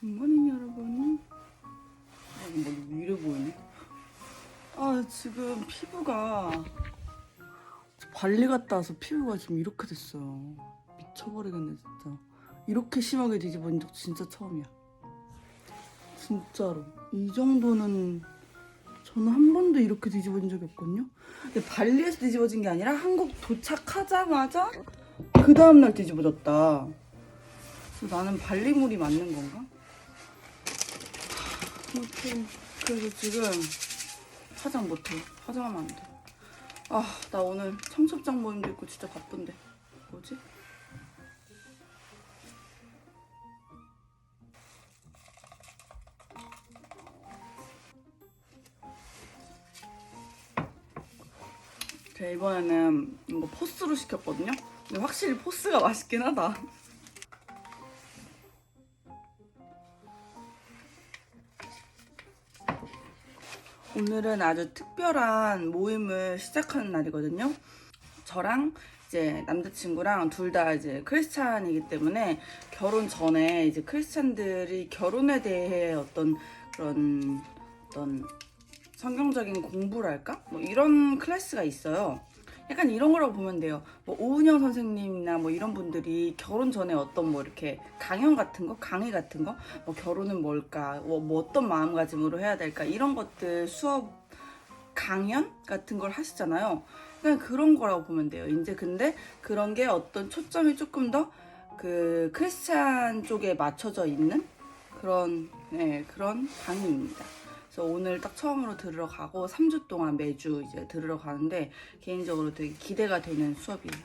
굿모닝 여러분. 아, 머리 위로 보이네. 아 지금 피부가 발리 갔다 와서 피부가 지금 이렇게 됐어요. 미쳐버리겠네 진짜. 이렇게 심하게 뒤집어진 적 진짜 처음이야. 진짜로. 이 정도는 저는 한 번도 이렇게 뒤집어진 적이 없거든요. 근데 발리에서 뒤집어진 게 아니라 한국 도착하자마자 그 다음날 뒤집어졌다. 그래서 나는 발리물이 맞는 건가? 아무튼 그래서 지금 화장 못해. 화장하면 안 돼. 아, 나 오늘 청첩장 모임도 있고 진짜 바쁜데. 뭐지? 이번에는 이거 포스로 시켰거든요. 근데 확실히 포스가 맛있긴 하다. 오늘은 아주 특별한 모임을 시작하는 날이거든요. 저랑 이제 남자친구랑 둘 다 이제 크리스찬이기 때문에 결혼 전에 이제 크리스찬들이 결혼에 대해 어떤 그런 어떤 성경적인 공부랄까? 뭐 이런 클래스가 있어요. 약간 이런 거라고 보면 돼요. 뭐 오은영 선생님이나 뭐 이런 분들이 결혼 전에 어떤 뭐 이렇게 강연 같은 거, 강의 같은 거, 뭐 결혼은 뭘까, 뭐, 뭐 어떤 마음가짐으로 해야 될까 이런 것들 수업 강연 같은 걸 하시잖아요. 그냥 그런 거라고 보면 돼요. 이제 근데 그런 게 어떤 초점이 조금 더 그 크리스찬 쪽에 맞춰져 있는 그런 네, 그런 강의입니다. 그래서 오늘 딱 처음으로 들으러 가고 3주 동안 매주 이제 들으러 가는데 개인적으로 되게 기대가 되는 수업이에요.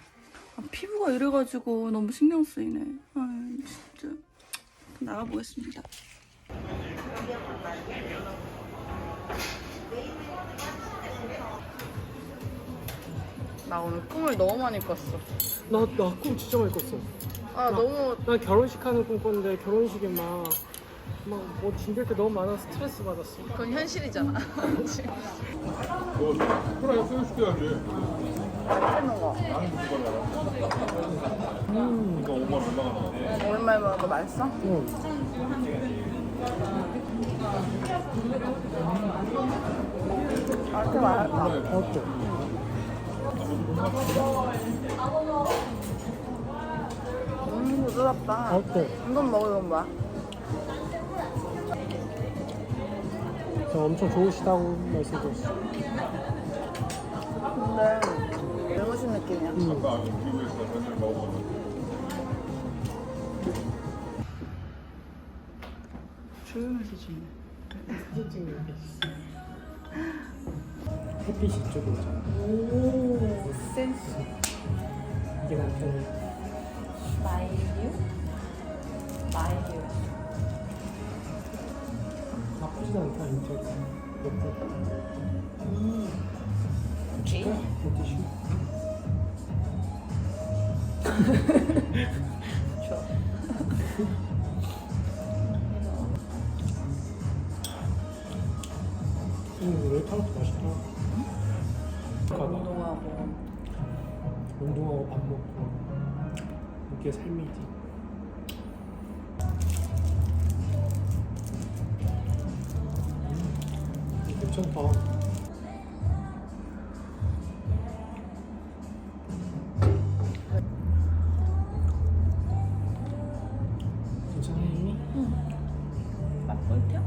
아, 피부가 이래가지고 너무 신경 쓰이네. 아 진짜 나가보겠습니다. 나 오늘 꿈을 너무 많이 꿨어. 나, 나 꿈 진짜 많이 꿨어. 아 너무 나 결혼식 하는 꿈 꿨는데 결혼식에 막, 막뭐 준비할 게 너무 많아서 스트레스 받았어. 그건 현실이잖아. 이거 5만 얼마나 오랜만에 먹어도 맛있어? 응. 맛있다. 어때? 음 부드럽다. 어때? 이건 먹으면 뭐야? 엄청 좋으시다고 말씀 드렸어. 근데 느낌이야. 응. 아까 미국에서 맨날 먹었거든. 조용해서 좋네. 햇빛이 있잖아. 오 센스. 이게 남편이. 마이유? 마이유. 나쁘진 않다, 인테리어. 예뻐. 쥐? 물티슈. 좋아. 음, 레이타르트 맛있다. 운동하고. 운동하고 밥 먹고. 이게 삶이지. 괜찮다. 괜찮아, 이미? 맛볼게요.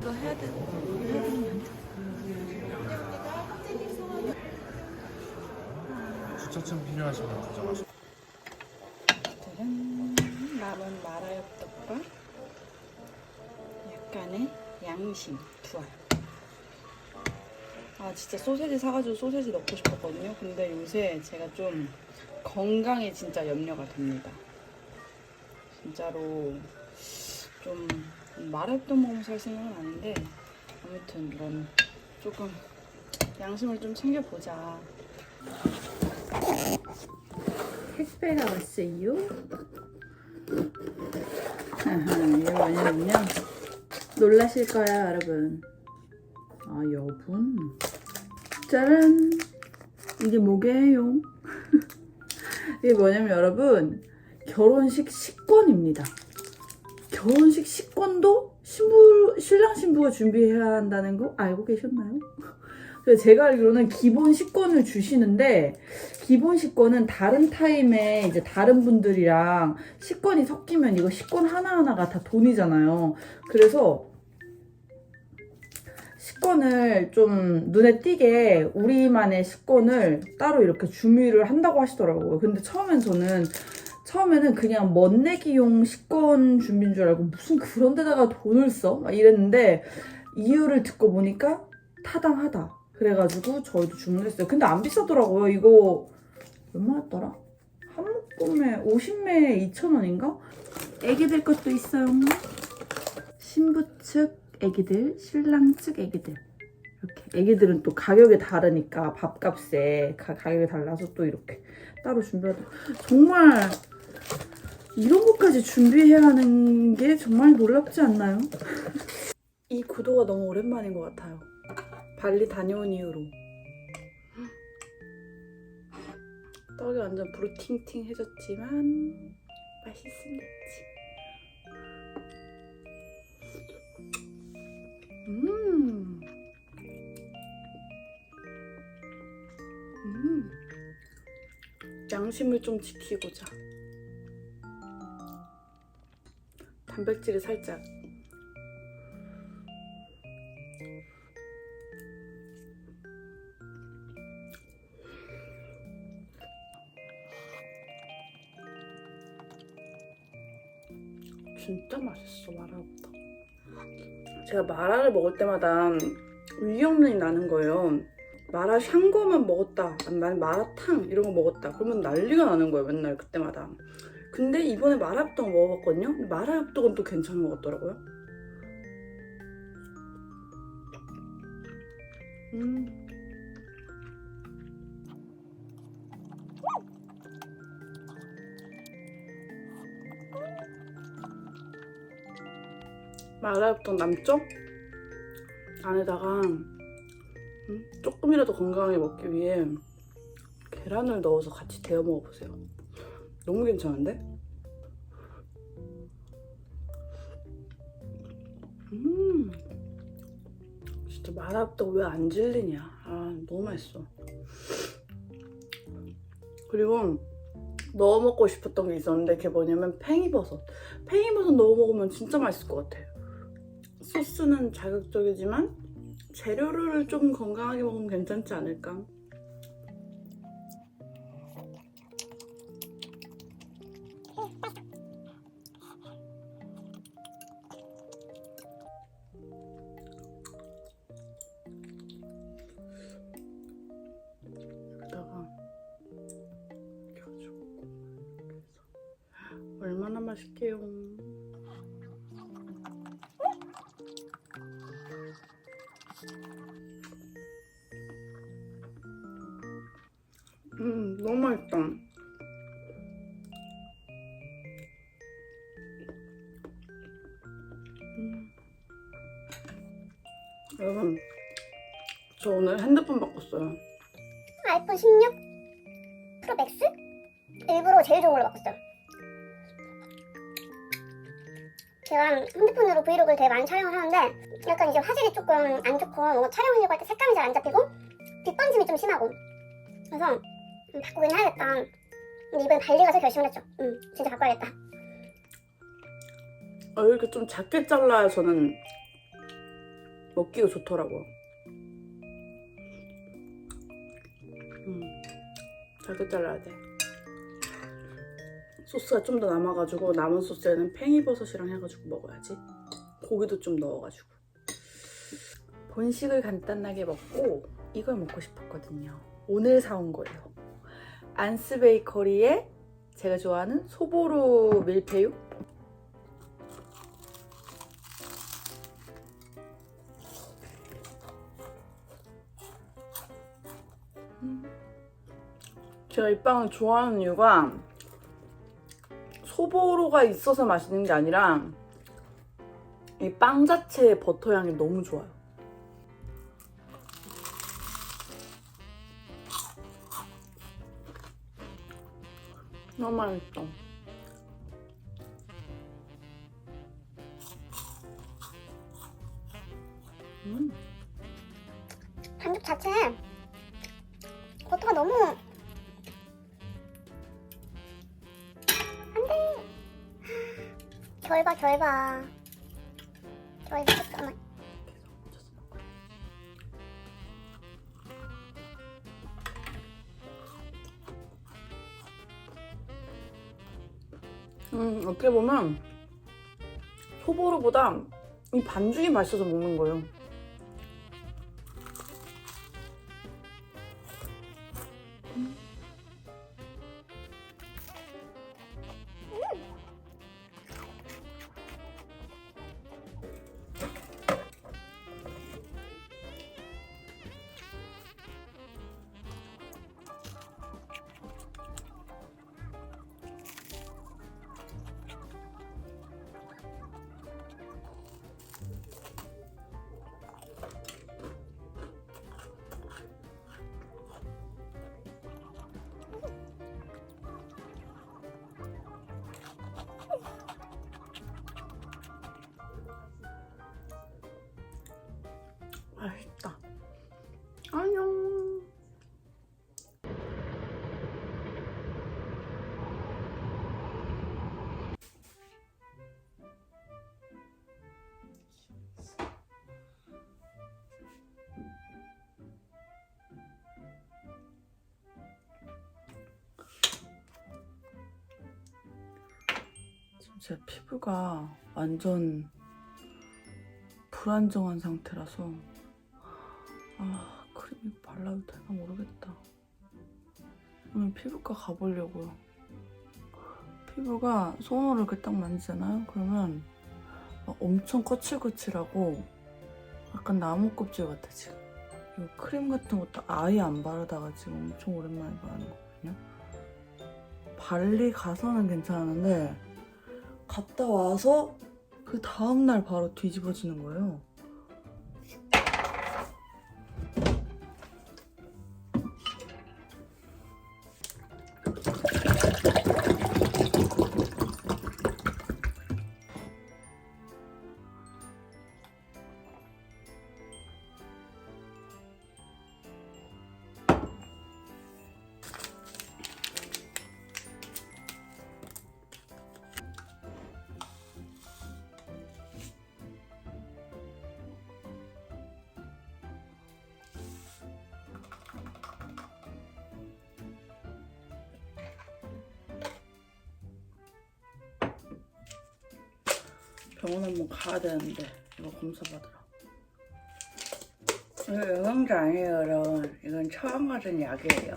이거 해야 돼. 해야 되는 주차증 필요하시면 가져가시고. 짜잔. 남은 마라엽떡과 약간의 양심 두알. 아 진짜 소세지 사가지고 소세지 넣고 싶었거든요. 근데 요새 제가 좀 건강에 진짜 염려가 됩니다. 진짜로 좀 마라엽떡 먹으면 살 생각은 아닌데 아무튼 이런 조금 양심을 좀 챙겨보자. 택배가 왔어요. 아하, 이게 뭐냐면요. 놀라실 거야, 여러분. 아, 여분. 짜란! 이게 뭐게요? 이게 뭐냐면 여러분, 결혼식 식권입니다. 결혼식 식권도 신부 신랑 신부가 준비해야 한다는 거 알고 계셨나요? 제가 알기로는 기본 식권을 주시는데 기본 식권은 다른 타임에 이제 다른 분들이랑 식권이 섞이면 이거 식권 하나하나가 다 돈이잖아요. 그래서 식권을 좀 눈에 띄게 우리만의 식권을 따로 이렇게 준비를 한다고 하시더라고요. 근데 처음엔 저는 처음에는 그냥 멋내기용 식권 준비인 줄 알고 무슨 그런 데다가 돈을 써? 막 이랬는데 이유를 듣고 보니까 타당하다. 그래가지고 저희도 주문했어요. 근데 안 비싸더라고요. 이거 얼마였더라? 한 묶음에 50매에 2,000원인가? 애기들 것도 있어요. 신부 측 애기들, 신랑 측 애기들. 이렇게 애기들은 또 가격이 다르니까 밥값에 가, 가격이 달라서 또 이렇게 따로 준비하고 정말 이런 것까지 준비해야 하는 게 정말 놀랍지 않나요? 이 구도가 너무 오랜만인 것 같아요. 발리 다녀온 이후로 떡이 완전 부르팅팅해졌지만 맛있습니다. 음. 음. 양심을 좀 지키고자. 단백질이 살짝. 진짜 맛있어 마라부터. 제가 마라를 먹을 때마다 위험이 나는 거예요. 마라 샹궈만 먹었다, 아니면 마라탕 이런 거 먹었다. 그러면 난리가 나는 거예요, 맨날 그때마다. 근데 이번에 마라엽떡 먹어봤거든요. 마라엽떡은 또 괜찮은 것 같더라고요. 음. 마라엽떡 남쪽 안에다가 음, 조금이라도 건강하게 먹기 위해 계란을 넣어서 같이 데워 먹어보세요. 너무 괜찮은데? 음, 진짜 마라엽떡 왜안 질리냐? 아, 너무 맛있어. 그리고 넣어 먹고 싶었던 게 있었는데 그게 뭐냐면 팽이버섯. 팽이버섯 넣어 먹으면 진짜 맛있을 것 같아. 소스는 자극적이지만 재료를 좀 건강하게 먹으면 괜찮지 않을까? 저 오늘 핸드폰 바꿨어요. 아이폰 16 프로 맥스? 일부러 제일 좋은 걸로 바꿨어요. 제가 핸드폰으로 브이로그를 되게 많이 촬영을 하는데 약간 이제 화질이 조금 안 좋고 뭔가 촬영하려고 할 때 색감이 잘 안 잡히고 뒷번짐이 좀 심하고 그래서 음, 바꾸긴 해야겠다. 근데 이번에 발리 가서 결심을 했죠. 음, 진짜 바꿔야겠다. 아, 이렇게 좀 작게 잘라야 저는 먹기가 좋더라고요. 작게 잘라야 돼. 소스가 좀 더 남아가지고 남은 소스에는 팽이버섯이랑 해가지고 먹어야지. 고기도 좀 넣어가지고. 본식을 간단하게 먹고 이걸 먹고 싶었거든요. 오늘 사온 거예요. 안스 베이커리의 제가 좋아하는 소보루 밀푀유 제가 이 빵을 좋아하는 이유가 소보로가 있어서 맛있는 게 아니라 이 빵 자체의 버터 향이 너무 좋아요. 너무 맛있어. 음. 반죽 자체에 버터가 너무 결봐 결봐 결봐 잠깐만 음, 어떻게 보면 소보루보다 이 반죽이 맛있어서 먹는 거예요. 제 피부가 완전 불안정한 상태라서 아 크림 이거 발라도 되나 모르겠다. 오늘 피부과 가보려고요. 피부가 손으로 이렇게 딱 만지잖아요? 그러면 막 엄청 거칠거칠하고 약간 나무 껍질 같아 지금. 이 크림 같은 것도 아예 안 바르다가 지금 엄청 오랜만에 바르는 거거든요. 발리 가서는 괜찮은데 갔다 와서 그 다음날 바로 뒤집어지는 거예요 병원 한번 가야 되는데 이거 검사 받으러. 이거 영양제 아니에요, 여러분. 이건 처음 맞은 약이에요.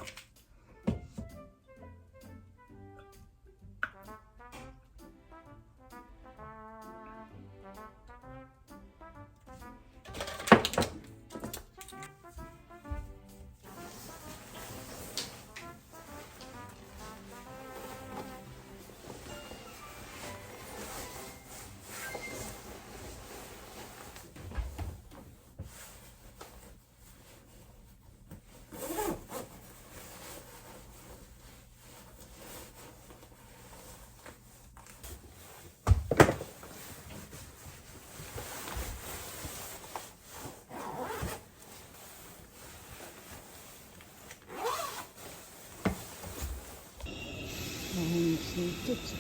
음, 진짜 춥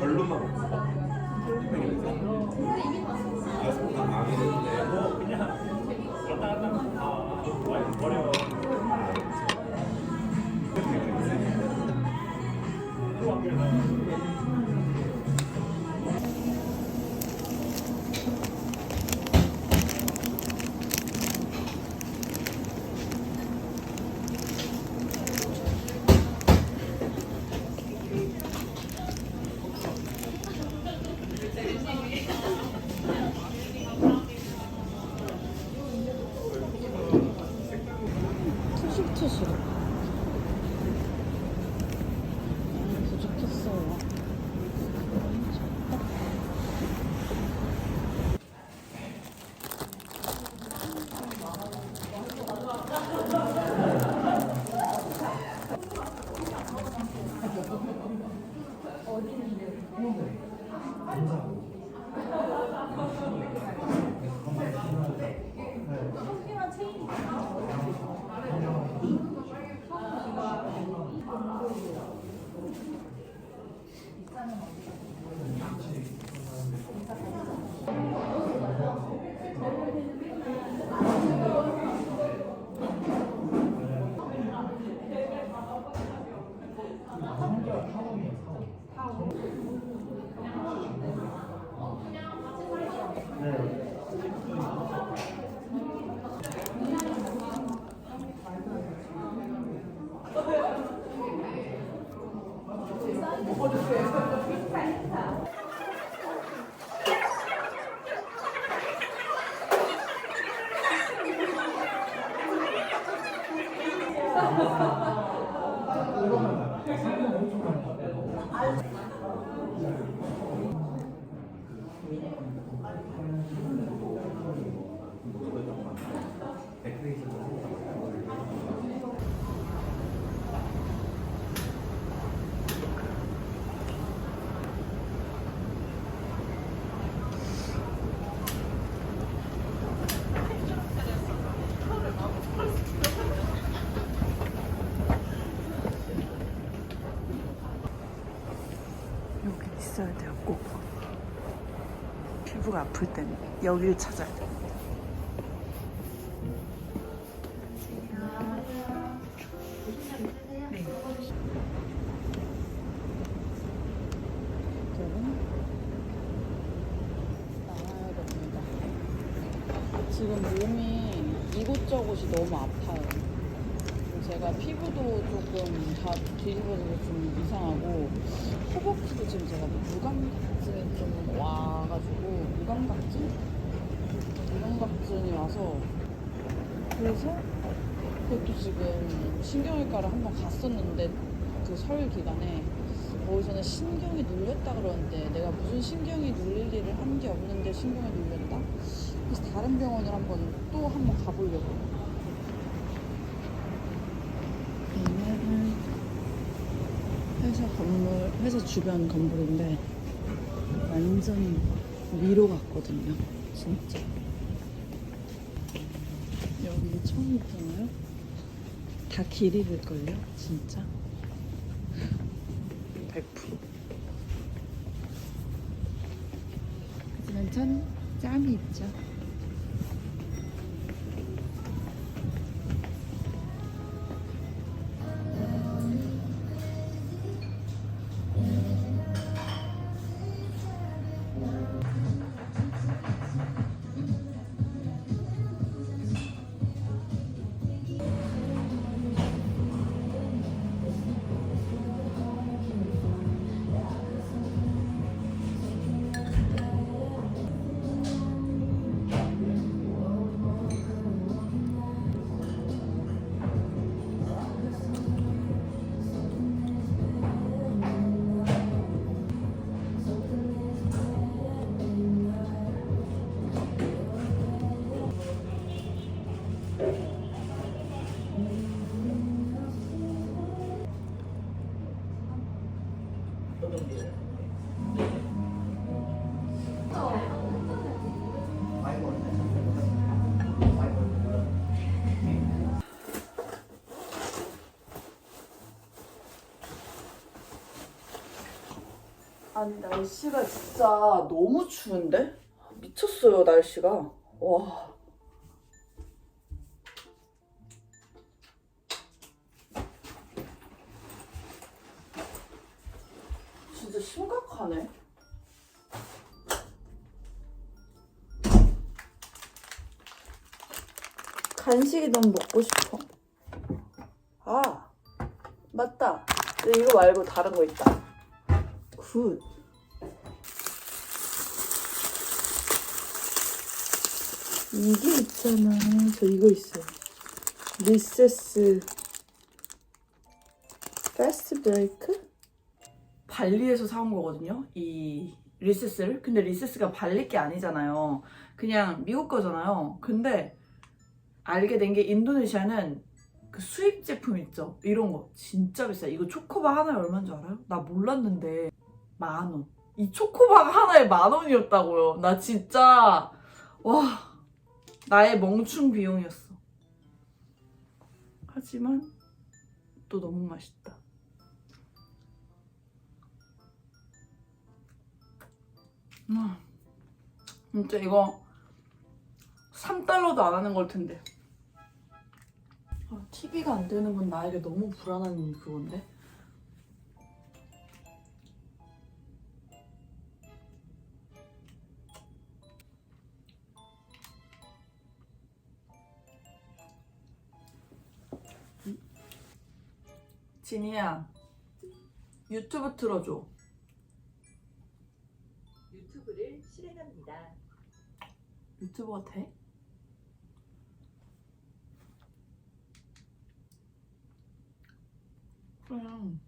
별로만 아, 그냥 왔다 갔다 아, 어려워 있어야 돼요, 꼭. 피부가 아플 땐 여기를 찾아야 돼요. 지금 몸이 이곳저곳이 너무 아파요. 제가 피부도 조금 다 뒤집어져서 좀 이상하고 허벅지도 지금 제가 뭐 무감각증이 좀 와가지고 무감각증? 무감각증이 와서 그래서 그것도 지금 신경외과를 한번 갔었는데 그설 기간에 거기서는 신경이 눌렸다 그러는데 내가 무슨 신경이 눌릴 일을 한 게 없는데 신경이 눌렸다? 그래서 다른 병원을 한번 또 한번 가보려고 얘는 회사 건물, 회사 주변 건물인데 완전 위로 갔거든요. 진짜. 여기 처음 있잖아요. 다 길 잃을걸요? 진짜. 100%. 하지만 전 짬이 있죠. 아니 날씨가 진짜 너무 추운데? 미쳤어요 날씨가. 와. 진짜 심각하네. 간식이 너무 먹고 싶어. 아 맞다. 이거 말고 다른 거 있다 굿. 이게 있잖아. 저 이거 있어요. 리세스 패스트 브레이크? 발리에서 사온 거거든요. 이 리세스를. 근데 리세스가 발리 게 아니잖아요. 그냥 미국 거잖아요. 근데 알게 된 게 인도네시아는 그 수입 제품 있죠. 이런 거 진짜 비싸. 이거 초코바 하나에 얼마인 줄 알아요? 나 몰랐는데 만 원. 이 초코바가 하나에 만 원이었다고요. 나 진짜 와 나의 멍충 비용이었어. 하지만 또 너무 맛있다. 음, 진짜 이거 3달러도 안 하는 걸 텐데. 아, TV가 안 되는 건 나에게 너무 불안한 그건데. 진이야, 유튜브 틀어줘. 유튜브를 실행합니다. 유튜버가 돼? 그냥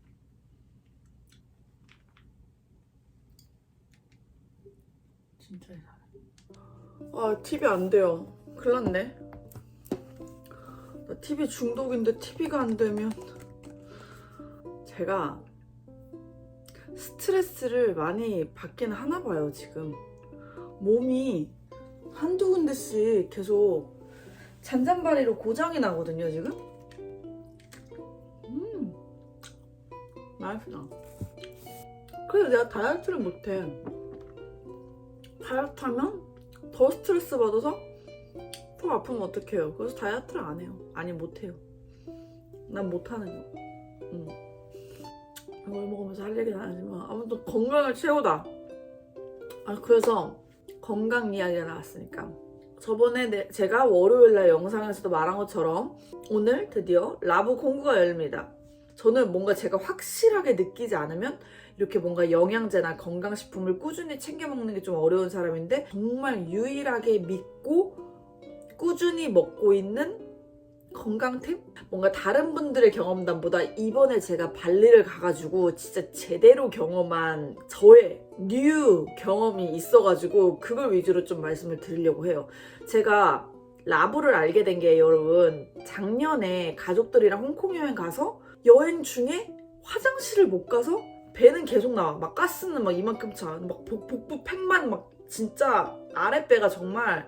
진짜 이상해 아 TV 안 돼요 큰일 났네 나 TV 중독인데 TV가 안 되면 제가 스트레스를 많이 받긴 하나 봐요 지금 몸이 한두 군데씩 계속 잔잔바리로 고장이 나거든요, 지금. 음, 맛있다. 그래서 내가 다이어트를 못해. 다이어트 하면 더 스트레스 받아서 속 아프면 어떡해요. 그래서 다이어트를 안 해요. 아니, 못해요. 난 못하는 거. 음. 이걸 먹으면서 할 얘기는 아니지만 아무튼 건강을 최고다. 아, 그래서 건강 이야기가 나왔으니까 저번에 내- 제가 월요일날 영상에서도 말한 것처럼 오늘 드디어 라부 공구가 열립니다. 저는 뭔가 제가 확실하게 느끼지 않으면 이렇게 뭔가 영양제나 건강식품을 꾸준히 챙겨 먹는 게 좀 어려운 사람인데 정말 유일하게 믿고 꾸준히 먹고 있는 건강템? 뭔가 다른 분들의 경험담보다 이번에 제가 발리를 가가지고 진짜 제대로 경험한 저의 뉴 경험이 있어가지고 그걸 위주로 좀 말씀을 드리려고 해요. 제가 라부를 알게 된 게 여러분 작년에 가족들이랑 홍콩 여행 가서 여행 중에 화장실을 못 가서 배는 계속 나와 막 가스는 막 이만큼 차막 복부 팩만 막 진짜 아랫배가 정말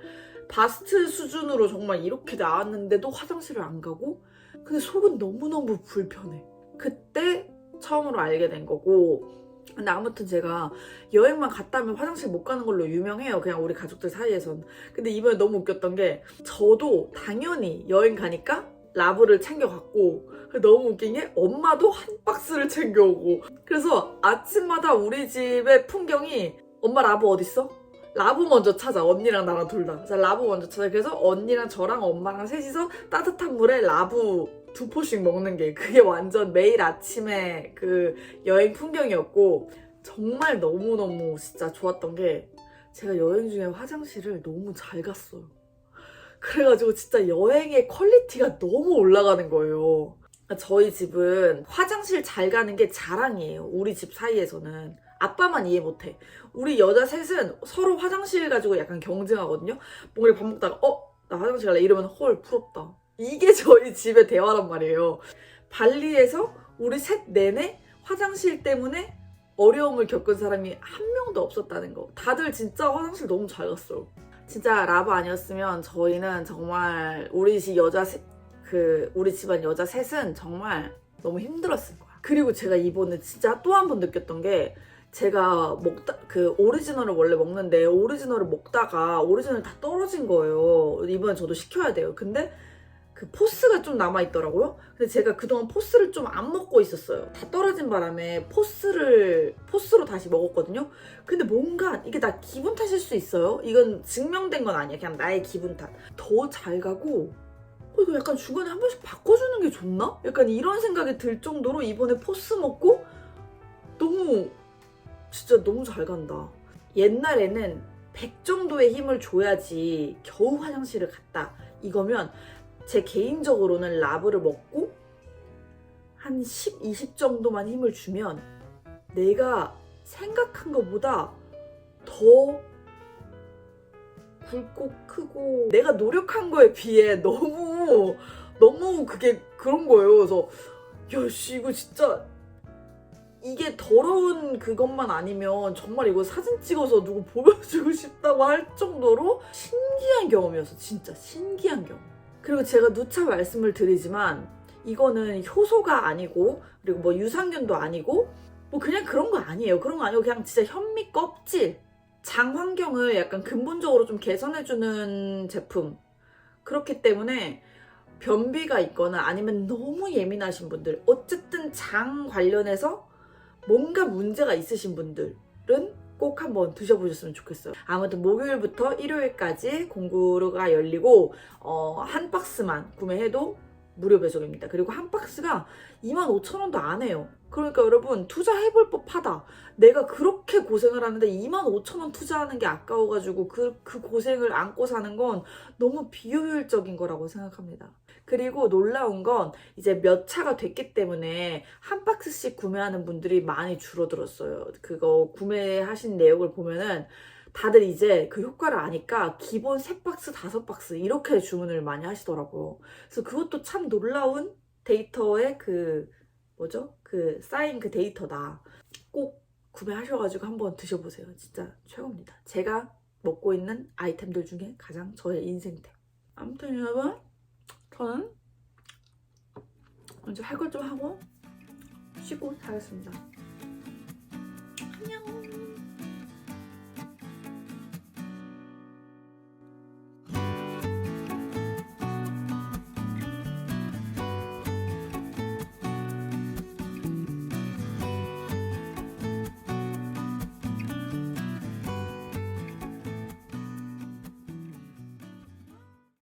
바스트 수준으로 정말 이렇게 나왔는데도 화장실을 안 가고? 근데 속은 너무너무 불편해. 그때 처음으로 알게 된 거고. 근데 아무튼 제가 여행만 갔다 오면 화장실 못 가는 걸로 유명해요. 그냥 우리 가족들 사이에선. 근데 이번에 너무 웃겼던 게 저도 당연히 여행 가니까 라브를 챙겨갔고 너무 웃긴 게 엄마도 한 박스를 챙겨오고. 그래서 아침마다 우리 집의 풍경이 엄마 라브 어딨어? 라브 먼저 찾아 언니랑 나랑 둘다. 라브 먼저 찾아. 그래서 언니랑 저랑 엄마랑 셋이서 따뜻한 물에 라브 두 포씩 먹는 게 그게 완전 매일 아침에 그 여행 풍경이었고 정말 너무너무 진짜 좋았던 게 제가 여행 중에 화장실을 너무 잘 갔어요. 그래가지고 진짜 여행의 퀄리티가 너무 올라가는 거예요. 저희 집은 화장실 잘 가는 게 자랑이에요. 우리 집 사이에서는 아빠만 이해 못해 우리 여자 셋은 서로 화장실 가지고 약간 경쟁하거든요. 뭔가 밥 먹다가 어? 나 화장실 갈래? 이러면 헐 부럽다. 이게 저희 집의 대화란 말이에요. 발리에서 우리 셋 내내 화장실 때문에 어려움을 겪은 사람이 한 명도 없었다는 거. 다들 진짜 화장실 너무 잘 갔어요. 진짜 라브 아니었으면 저희는 정말 우리 집 여자 셋, 그 우리 집안 여자 셋은 정말 너무 힘들었을 거야. 그리고 제가 이번에 진짜 또 한 번 느꼈던 게 제가 먹다 그 오리지널을 원래 먹는데 오리지널을 먹다가 오리지널 다 떨어진 거예요. 이번에 저도 시켜야 돼요. 근데 그 포스가 좀 남아 있더라고요. 근데 제가 그동안 포스를 좀 안 먹고 있었어요. 다 떨어진 바람에 포스를 포스로 다시 먹었거든요. 근데 뭔가 이게 나 기분 탓일 수 있어요. 이건 증명된 건 아니야. 그냥 나의 기분 탓. 더 잘 가고 어, 이거 약간 중간에 한 번씩 바꿔주는 게 좋나? 약간 이런 생각이 들 정도로 이번에 포스 먹고 너무 진짜 너무 잘 간다. 옛날에는 100 정도의 힘을 줘야지 겨우 화장실을 갔다. 이거면 제 개인적으로는 라브를 먹고 한 10, 20 정도만 힘을 주면 내가 생각한 것보다 더 굵고 크고 내가 노력한 거에 비해 너무 너무 그게 그런 거예요. 그래서 야씨 이거 진짜 이게 더러운 그것만 아니면 정말 이거 사진 찍어서 누구 보여주고 싶다고 할 정도로 신기한 경험이었어. 진짜 신기한 경험. 그리고 제가 누차 말씀을 드리지만 이거는 효소가 아니고 그리고 뭐 유산균도 아니고 뭐 그냥 그런 거 아니에요. 그런 거 아니고 그냥 진짜 현미 껍질 장 환경을 약간 근본적으로 좀 개선해주는 제품. 그렇기 때문에 변비가 있거나 아니면 너무 예민하신 분들, 어쨌든 장 관련해서 뭔가 문제가 있으신 분들은 꼭 한번 드셔보셨으면 좋겠어요. 아무튼 목요일부터 일요일까지 공구가 열리고 어, 한 박스만 구매해도 무료 배송입니다. 그리고 한 박스가 25,000원도 안 해요. 그러니까 여러분 투자해볼 법하다. 내가 그렇게 고생을 하는데 25,000원 투자하는 게 아까워가지고 그, 그 고생을 안고 사는 건 너무 비효율적인 거라고 생각합니다. 그리고 놀라운 건 이제 몇 차가 됐기 때문에 한 박스씩 구매하는 분들이 많이 줄어들었어요. 그거 구매하신 내역을 보면은 다들 이제 그 효과를 아니까 기본 3박스, 5박스 이렇게 주문을 많이 하시더라고요. 그래서 그것도 참 놀라운 데이터의 그 뭐죠? 그 쌓인 그 데이터다. 꼭 구매하셔가지고 한번 드셔보세요. 진짜 최고입니다. 제가 먹고 있는 아이템들 중에 가장 저의 인생템. 아무튼 여러분, 저는 이제 할 걸 좀 하고 쉬고 자겠습니다. 안녕.